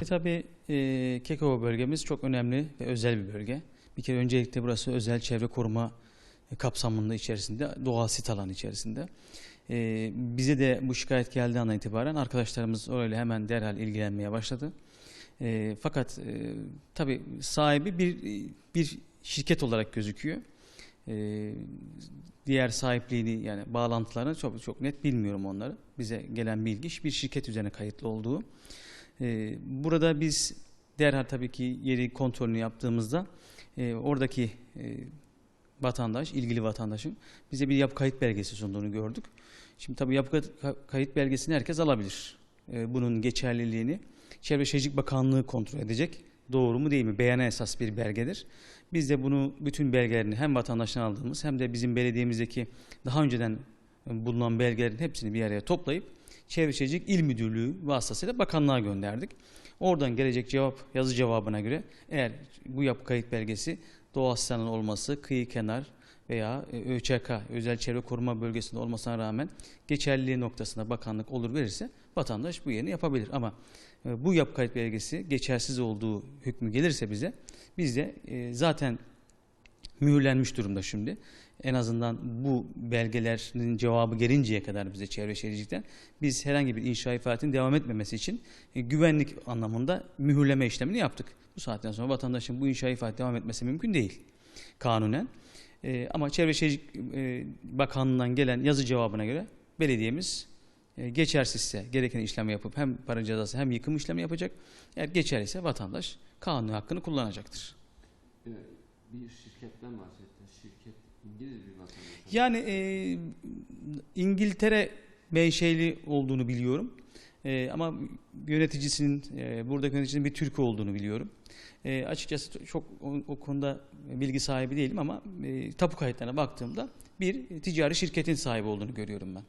E, tabii e, Kekova bölgemiz çok önemli ve özel bir bölge. Bir kere öncelikle burası özel çevre koruma kapsamında içerisinde, doğal sit alanı içerisinde. E, bize de bu şikayet geldiği andan itibaren arkadaşlarımız öyle hemen derhal ilgilenmeye başladı. E, fakat e, tabii sahibi bir bir şirket olarak gözüküyor. E, diğer sahipliğini yani bağlantılarını çok çok net bilmiyorum onları. Bize gelen bilgi bir şirket üzerine kayıtlı olduğu. E, burada biz derhal tabii ki yeri kontrolünü yaptığımızda e, oradaki e, vatandaş, ilgili vatandaşın bize bir yapı kayıt belgesi sunduğunu gördük. Şimdi tabii yapı kayıt belgesini herkes alabilir. E, bunun geçerliliğini Çevre Şehircilik Bakanlığı kontrol edecek. Doğru mu değil mi? Beyana esas bir belgedir. Biz de bunu bütün belgelerini hem vatandaştan aldığımız hem de bizim belediyemizdeki daha önceden bulunan belgelerin hepsini bir araya toplayıp Çevre Şehircilik İl Müdürlüğü vasıtasıyla bakanlığa gönderdik. Oradan gelecek cevap yazı cevabına göre eğer bu yapı kayıt belgesi doğal sistemin olması, kıyı kenar veya e, ÖÇK, Özel Çevre Koruma Bölgesi'nde olmasına rağmen geçerliliği noktasında bakanlık olur verirse vatandaş bu yerini yapabilir. Ama e, bu yapı kayıt belgesi geçersiz olduğu hükmü gelirse bize biz de e, zaten mühürlenmiş durumda şimdi. En azından bu belgelerin cevabı gelinceye kadar bize çevre şehircilikten biz herhangi bir inşa faaliyetinin devam etmemesi için e, güvenlik anlamında mühürleme işlemini yaptık. Bu saatten sonra vatandaşın bu inşa faaliyet devam etmesi mümkün değil kanunen. E, ama Çevre Şehircilik e, Bakanlığı'ndan gelen yazı cevabına göre belediyemiz e, geçersizse gereken işlemi yapıp hem para cezası hem yıkım işlemi yapacak. Eğer geçerliyse vatandaş kanuni hakkını kullanacaktır. Evet, bir şirketten bahsetti. Şirket İngiliz bir vatandaş. Yani e, İngiltere menşeli olduğunu biliyorum. E, ama yöneticisinin, e, buradaki yöneticisinin bir Türk olduğunu biliyorum. E, açıkçası çok o, o konuda bilgi sahibi değilim ama e, tapu kayıtlarına baktığımda bir ticari şirketin sahibi olduğunu görüyorum ben.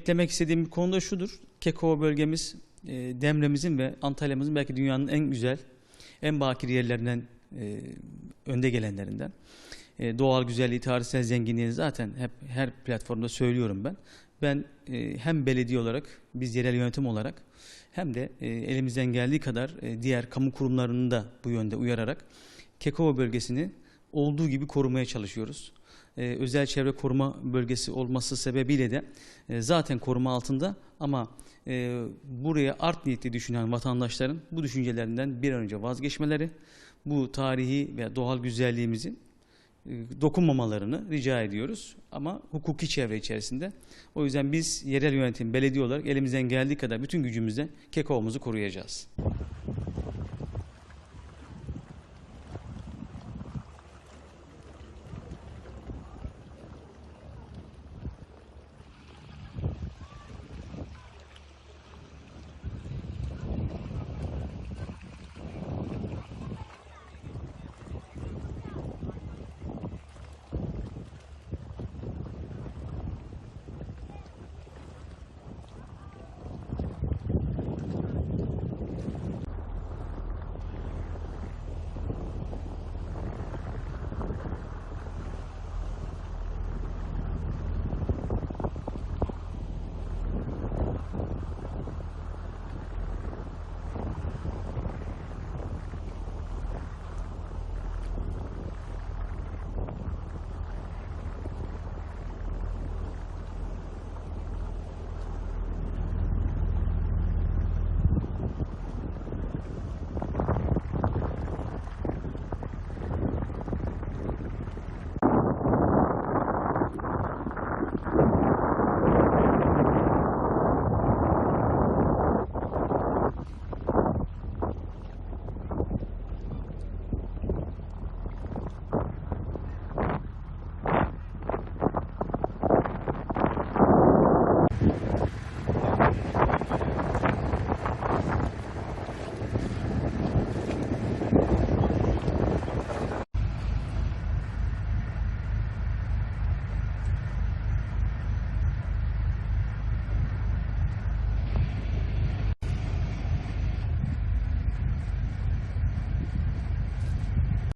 Eklemek istediğim bir konu da şudur. Kekova bölgemiz e, Demre'mizin ve Antalya'mızın belki dünyanın en güzel, en bakir yerlerinden, e, önde gelenlerinden. E, doğal güzelliği, tarihsel zenginliğini zaten hep her platformda söylüyorum ben. Ben e, hem belediye olarak, biz yerel yönetim olarak hem de e, elimizden geldiği kadar e, diğer kamu kurumlarını da bu yönde uyararak Kekova bölgesini olduğu gibi korumaya çalışıyoruz. Ee, özel çevre koruma bölgesi olması sebebiyle de e, zaten koruma altında ama e, buraya art niyetli düşünen vatandaşların bu düşüncelerinden bir an önce vazgeçmeleri, bu tarihi ve doğal güzelliğimizin e, dokunmamalarını rica ediyoruz ama hukuki çevre içerisinde. O yüzden biz yerel yönetim, belediye olarak elimizden geldiği kadar bütün gücümüzle Kekova'mızı koruyacağız.